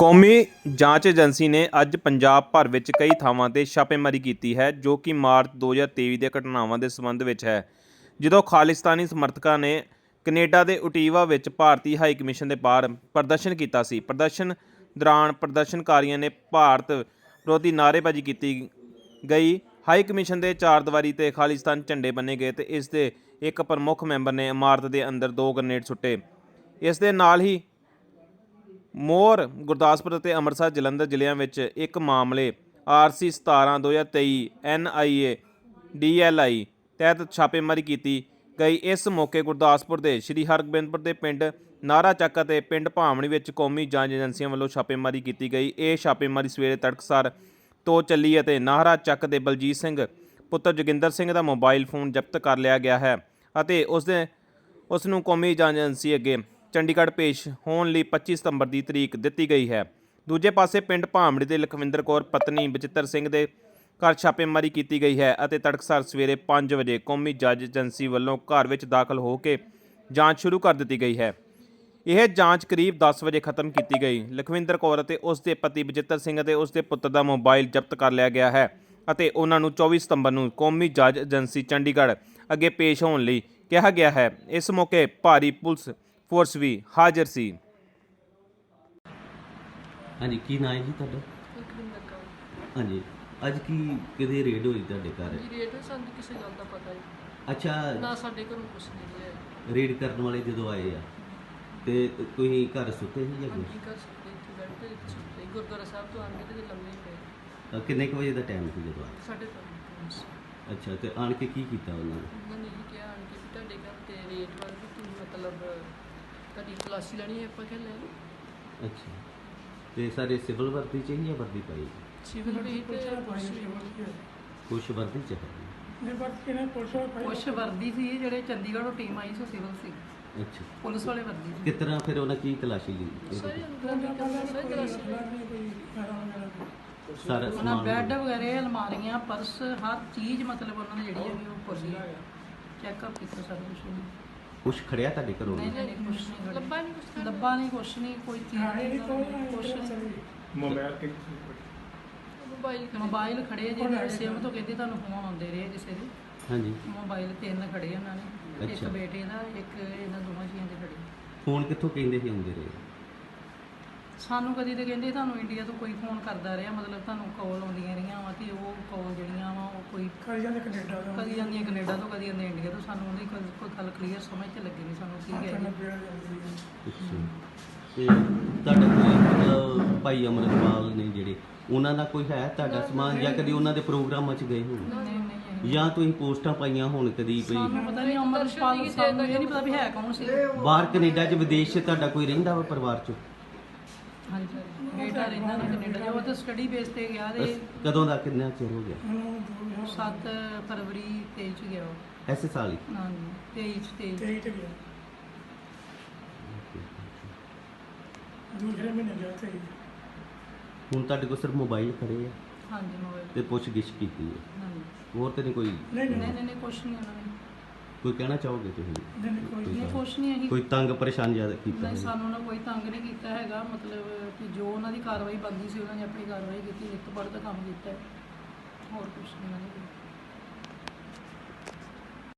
ਕੌਮੀ ਜਾਂਚ ਏਜੰਸੀ ਨੇ ਅੱਜ ਪੰਜਾਬ ਭਰ ਵਿੱਚ ਕਈ ਥਾਵਾਂ ਤੇ ਛਾਪੇਮਾਰੀ ਕੀਤੀ ਹੈ, ਜੋ ਕਿ ਮਾਰਚ 2023 ਦੀਆਂ ਘਟਨਾਵਾਂ ਦੇ ਸੰਬੰਧ ਵਿੱਚ ਹੈ। ਜਦੋਂ ਖਾਲਿਸਤਾਨੀ ਸਮਰਥਕਾਂ ਨੇ ਕੈਨੇਡਾ ਦੇ ਉਟੀਵਾ ਵਿੱਚ ਭਾਰਤੀ ਹਾਈ ਕਮਿਸ਼ਨ ਦੇ ਬਾਹਰ ਪ੍ਰਦਰਸ਼ਨ ਕੀਤਾ ਸੀ, ਪ੍ਰਦਰਸ਼ਨ ਦੌਰਾਨ ਪ੍ਰਦਰਸ਼ਨਕਾਰੀਆਂ ਨੇ ਭਾਰਤ ਵਿਰੋਧੀ ਨਾਅਰੇਬਾਜ਼ੀ ਕੀਤੀ ਗਈ। ਹਾਈ ਕਮਿਸ਼ਨ ਦੇ ਚਾਰਦੀਵਾਰੀ ਤੇ ਖਾਲਿਸਤਾਨ ਝੰਡੇ ਬੰਨੇ ਗਏ ਤੇ ਇਸ ਦੇ ਇੱਕ ਪ੍ਰਮੁੱਖ ਮੈਂਬਰ ਨੇ ਇਮਾਰਤ ਦੇ ਅੰਦਰ ਦੋ ਗ੍ਰਨੇਡ ਸੁੱਟੇ। ਇਸ ਦੇ ਨਾਲ ਹੀ ਮੋਰ ਗੁਰਦਾਸਪੁਰ ਅਤੇ ਅੰਮ੍ਰਿਤਸਰ ਜਲੰਧਰ ਜ਼ਿਲ੍ਹਿਆਂ ਵਿੱਚ ਇੱਕ ਮਾਮਲੇ ਆਰਸੀ 17 2023 ਐਨਆਈਏ ਡੀਐਲਆਈ ਤਹਿਤ ਛਾਪੇਮਾਰੀ ਕੀਤੀ ਗਈ। ਇਸ ਮੌਕੇ ਗੁਰਦਾਸਪੁਰ ਦੇ ਸ਼੍ਰੀ ਹਰਗੋਬਿੰਦਪੁਰ ਦੇ ਪਿੰਡ ਨਾਰਾ ਚੱਕ ਅਤੇ ਪਿੰਡ ਭਾਮਣੀ ਵਿੱਚ ਕੌਮੀ ਜਾਂਚ ਏਜੰਸੀਆਂ ਵੱਲੋਂ ਛਾਪੇਮਾਰੀ ਕੀਤੀ ਗਈ। ਇਹ ਛਾਪੇਮਾਰੀ ਸਵੇਰੇ ਤੜਕਸਾਰ ਤੋਂ ਚੱਲੀ ਅਤੇ ਨਾਹਰਾ ਚੱਕ ਦੇ ਬਲਜੀਤ ਸਿੰਘ, ਪੁੱਤਰ ਜੋਗਿੰਦਰ ਸਿੰਘ ਦਾ ਮੋਬਾਈਲ ਫੋਨ ਜ਼ਬਤ ਕਰ ਲਿਆ ਗਿਆ ਹੈ ਅਤੇ ਉਸ ਦੇ ਉਸ ਨੂੰ ਕੌਮੀ ਜਾਂਚ ਏਜੰਸੀ ਅੱਗੇ ਚੰਡੀਗੜ੍ਹ ਪੇਸ਼ ਹੋਣ ਲਈ 25 ਸਤੰਬਰ ਦੀ ਤਰੀਕ ਦਿੱਤੀ ਗਈ ਹੈ। ਦੂਜੇ ਪਾਸੇ ਪਿੰਡ ਭਾਮੜੀ ਦੇ ਲਖਵਿੰਦਰ ਕੌਰ ਪਤਨੀ ਬਚਿੱਤਰ ਸਿੰਘ ਦੇ ਘਰ ਛਾਪੇਮਾਰੀ ਕੀਤੀ ਗਈ ਹੈ ਅਤੇ ਤੜਕਸਾਰ ਸਵੇਰੇ 5 ਵਜੇ ਕੌਮੀ ਜੱਜ ਏਜੰਸੀ ਵੱਲੋਂ ਘਰ ਵਿੱਚ ਦਾਖਲ ਹੋ ਕੇ ਜਾਂਚ ਸ਼ੁਰੂ ਕਰ ਦਿੱਤੀ ਗਈ ਹੈ। ਇਹ ਜਾਂਚ ਕਰੀਬ 10 ਵਜੇ ਖਤਮ ਕੀਤੀ ਗਈ। ਲਖਵਿੰਦਰ ਕੌਰ ਅਤੇ ਉਸ ਦੇ ਪਤੀ ਬਜਿੱਤਰ ਸਿੰਘ ਅਤੇ ਉਸ ਦੇ ਪੁੱਤਰ ਦਾ ਮੋਬਾਈਲ ਜ਼ਬਤ ਕਰ ਲਿਆ ਗਿਆ ਹੈ ਅਤੇ ਉਹਨਾਂ ਨੂੰ 24 ਸਤੰਬਰ ਨੂੰ ਕੌਮੀ ਜੱਜ ਏਜੰਸੀ ਚੰਡੀਗੜ੍ਹ ਅੱਗੇ ਪੇਸ਼ ਹੋਣ ਲਈ ਕਿਹਾ ਗਿਆ ਹੈ। ਇਸ ਮੌਕੇ ਭਾਰੀ ਪੁਲਿਸ ਫੋਰਸ ਵੀ ਹਾਜ਼ਰ ਸੀ। ਹਾਂਜੀ ਕੀ ਨਾਂ ਹੈ ਜੀ ਤੁਹਾਡਾ? ਲਖਵਿੰਦਰ ਕੌਰ। ਹਾਂਜੀ ਅੱਜ ਕੀ ਕਿਹਦੇ ਰੇਡ ਹੋਈ ਤੁਹਾਡੇ ਘਰ? ਜੀ ਰੇਟ ਸਾਨੂੰ ਕਿਸੇ ਗੱਲ ਦਾ ਪਤਾ ਨਹੀਂ। ਅੱਛਾ। ਨਾ ਸਾਡੇ ਘਰੋਂ ਕੁਛ ਨਹੀਂ ਲਿਆ ਰੇਡ ਕਰਨ ਵਾਲੇ ਜਦੋਂ ਆਏ ਆ ਤੇ ਤੁਸੀਂ ਘਰ ਸੁੱਤੇ ਸੀ ਜਾਂ ਕੁਛ? ਕੀ ਕਰ ਸਕਦੇ ਇੱਥੇ ਬੈਠ ਕੇ ਸੁੱਤੇ। ਗੁਰਦੁਆਰਾ ਸਾਹਿਬ ਤੋਂ ਆਣ ਕੇ ਤੇ ਲੰਮੇ ਹੀ ਪਏ। ਅ, ਕਿੰਨੇ ਕੁ ਵਜੇ ਦਾ ਟਾਈਮ ਸੀ ਜਦੋਂ ਆਏ? ਸਾਡੇ ਤੋਂ ਅੱਛਾ ਤੇ ਆਣ ਕੇ ਕੀ ਕੀਤਾ ਉਹਨਾਂ ਨੇ? ਉਹਨਾਂ ਨੇ ਇਹ ਕਿਹਾ ਆਣ ਕੇ ਵੀ ਤੁਹਾਡੇ ਘਰ ਤੇ ਰੇਟ ਵੱਲ ਵੀ ਤੁਸੀਂ ਮਤਲਬ ਤੁਹਾਡੀ ਤਲਾਸ਼ੀ ਲੈਣੀ ਹੈ ਆਪਾਂ ਕਿਹਾ ਲੈ ਲਓ। ਅੱਛਾ। ਤੇ ਸਾਰੇ ਸਿਵਲ ਵਰਦੀ ਚ ਹੀ ਜਾਂ ਵਰਦੀ ਪਾਈ? ਸਿਵਲ ਵੀ ਤੇ ਕੁਛ ਵਰਦੀ ਚ ਹੈ। ਕੁਛ ਵਰਦੀ ਸੀ ਜਿਹੜੇ ਚੰਡੀਗੜ੍ਹੋਂ ਟੀਮ ਆਈ ਸੀ ਸਿਵਲ ਸੀ। ਅੱਛਾ। ਪੁਲਿਸ ਵਾਲੇ ਵਰਦੀ ਸੀ। ਕਿਸ ਤਰ੍ਹਾਂ ਫਿਰ ਉਹਨਾਂ ਕੀ ਤਲਾਸ਼ੀ ਲਈ? ਸਾਰੇ ਅੰਦਰ ਨਿਕਲ ਸਾਰੇ ਤਲਾਸ਼ੀ ਸਾਰਾ ਉਹਨਾਂ ਸਮਾਨ ਬੈੱਡ ਵਗੈਰੇ ਅਲਮਾਰੀਆਂ ਪਰਸ ਹਰ ਚੀਜ਼ ਮਤਲਬ ਉਹਨਾਂ ਨੇ ਜਿਹੜੀ ਹੈਗੀ ਉਹ ਪੁੱਛੀ ਚੈੱਕਅਪ ਕੀਤਾ ਸਾਰਾ ਕੁਝ। ਕੁਛ ਖੜਿਆ ਤੁਹਾਡੇ ਘਰੋਂ ਨਹੀਂ ਨਹੀਂ ਕੁਛ ਨਹੀਂ। ਲੱਭਾ ਨਹੀਂ ਕੁਛ ਲੱਭਾ ਨਹੀਂ ਕੁਛ ਨਹੀਂ ਕੋਈ ਚੀਜ਼ ਨਹੀਂ ਕੁਛ ਨਹੀਂ। ਮੋਬਾਈਲ ਕਿ ਮੋਬਾਈਲ ਮੋਬਾਈਲ ਖੜੇ ਜਿਹੜੇ ਸਿਮ ਤੋਂ ਕਹਿੰਦੇ ਤੁਹਾਨੂੰ ਫੋਨ ਆਉਂਦੇ ਰਹੇ ਕਿਸੇ ਦੇ। ਹਾਂਜੀ। ਮੋਬਾਈਲ ਤਿੰਨ ਖੜੇ ਉਹਨਾਂ ਨੇ ਇੱਕ ਅੱਛਾ। ਬੇਟੇ ਦਾ ਇੱਕ ਇਹਨਾਂ ਦੋਵਾਂ ਜੀਆਂ ਦੇ ਖੜੇ ਫੋਨ ਕਿੱਥੋਂ ਕਹਿੰਦੇ ਸੀ ਆਉਂਦੇ ਰਹੇ? ਸਾਨੂੰ ਕਦੀ ਤੇ ਕਹਿੰਦੇ ਤੁਹਾਨੂੰ ਇੰਡੀਆ ਤੋਂ ਕੋਈ ਫੋਨ ਕਰਦਾ ਰਿਹਾ ਮਤਲਬ ਤੁਹਾਨੂੰ ਕਾਲ ਆਉਂਦੀਆਂ ਰਹੀਆਂ ਵਾ ਤੇ ਉਹ ਕਾਲ ਜਿਹੜੀਆਂ ਵਾ ਉਹ ਕੋਈ ਕਰੀ ਜਾਂਦੇ ਕੈਨੇਡਾ ਦਾ ਕਦੀ ਜਾਂਦੀਆਂ ਕੈਨੇਡਾ ਤੋਂ ਕਦੀ ਜਾਂਦੀਆਂ ਇੰਡੀਆ ਤੋਂ ਸਾਨੂੰ ਉਹਦੀ ਕੋਈ ਕੋਈ ਗੱਲ ਕਲੀਅਰ ਸਮਝ ਤੇ ਲੱਗੀ ਨਹੀਂ ਸਾਨੂੰ ਕੀ ਹੈ। ਜੀ। ਅੱਛਾ। ਤੇ ਤੁਹਾਡਾ ਕੋਈ ਮਤਲਬ ਭਾਈ ਅਮਰਪਾਲ ਨੇ ਜਿਹੜੇ ਉਹਨਾਂ ਦਾ ਕੋਈ ਹੈ ਤੁਹਾਡਾ ਸਮਾਨ ਜਾਂ ਕਦੀ ਉਹਨਾਂ ਦੇ ਪ੍ਰੋਗਰਾਮਾਂ 'ਚ ਗਏ ਹੋਣ? ਨਹੀਂ ਨਹੀਂ ਨਹੀਂ। ਜਾਂ ਤੁਸੀਂ ਪੋਸਟਾਂ ਪਾਈਆਂ ਹੋਣ ਕਦੀ ਕੋਈ? ਸਾਨੂੰ ਪਤਾ ਨਹੀਂ ਅਮਰਪਾਲ ਸਾਨੂੰ ਇਹ ਨਹੀਂ ਪਤਾ ਵੀ ਹੈ ਕੌਣ ਸੀ। ਬਾਹਰ ਕੈਨੇਡਾ 'ਚ ਵਿਦੇਸ਼ 'ਚ ਤੁਹਾਡਾ ਕੋਈ ਰਹਿੰਦਾ ਵਾ ਪਰਿਵਾਰ 'ਚ? ਹਾਂਜੀ ਬੇਟਾ ਰਹਿੰਦਾ ਨੇ ਕੈਨੇਡਾ ਜੋ ਉਹ ਤਾਂ ਸਟੱਡੀ ਬੇਸ ਤੇ ਗਿਆ ਤੇ ਅਸ- ਕਦੋਂ ਦਾ ਕਿੰਨਾ ਚਿਰ ਹੋ ਗਿਆ? 7 ਫਰਵਰੀ 23 ਚ ਗਿਆ ਉਹ। ਐਸੇ ਸਾਲ ਹੀ? ਹਾਂਜੀ 23 ਚ 23 ਤੇਈ ਤੇ ਗਿਆ। ਦੂਸਰੇ ਮਹੀਨੇ ਗਿਆ ਤੇ ਹੁਣ ਤੁਹਾਡੇ ਕੋਲ ਸਿਰਫ ਮੋਬਾਈਲ ਖੜੇ ਆ? ਹਾਂਜੀ ਮੋਬਾਈਲ ਤੇ ਪੁੱਛ ਗਿੱਛ ਕੀਤੀ ਹੈ ਹਾਂਜੀ। ਹੋਰ ਤੇ ਨਹੀਂ ਕੋਈ? ਨਹੀਂ ਨਹੀਂ। ਨਹੀਂ ਨਹੀਂ ਨਹੀਂ ਕੁਛ ਨਹੀਂ ਉਹਨਾਂ ਨੇ। ਕੋਈ ਕਹਿਣਾ ਚਾਹੋਗੇ ਤੁਸੀਂ ਨਹੀਂ, ਕੋਈ ਨਹੀਂ ਕੁਛ ਨਹੀਂ ਅਸੀਂ ਕੋਈ ਤੰਗ ਪਰੇਸ਼ਾਨ ਜ਼ਿਆਦਾ ਕੀਤਾ ਨਹੀਂ ਹੋਵੇ? ਸਾਨੂੰ ਉਹਨਾਂ ਕੋਈ ਤੰਗ ਨਹੀਂ ਕੀਤਾ ਹੈਗਾ ਮਤਲਬ ਕਿ ਜੋ ਉਹਨਾਂ ਦੀ ਕਾਰਵਾਈ ਬੰਦੀ ਸੀ ਉਹਨਾਂ ਨੇ ਆਪਣੀ ਕਾਰਵਾਈ ਕੀਤੀ ਇੱਕ ਪੜ ਦਾ ਕੰਮ ਕੀਤਾ ਹੈ। ਹੋਰ ਕੁਛ ਨਹੀਂ ਉਹਨਾਂ ਨੇ ਕੀਤਾ।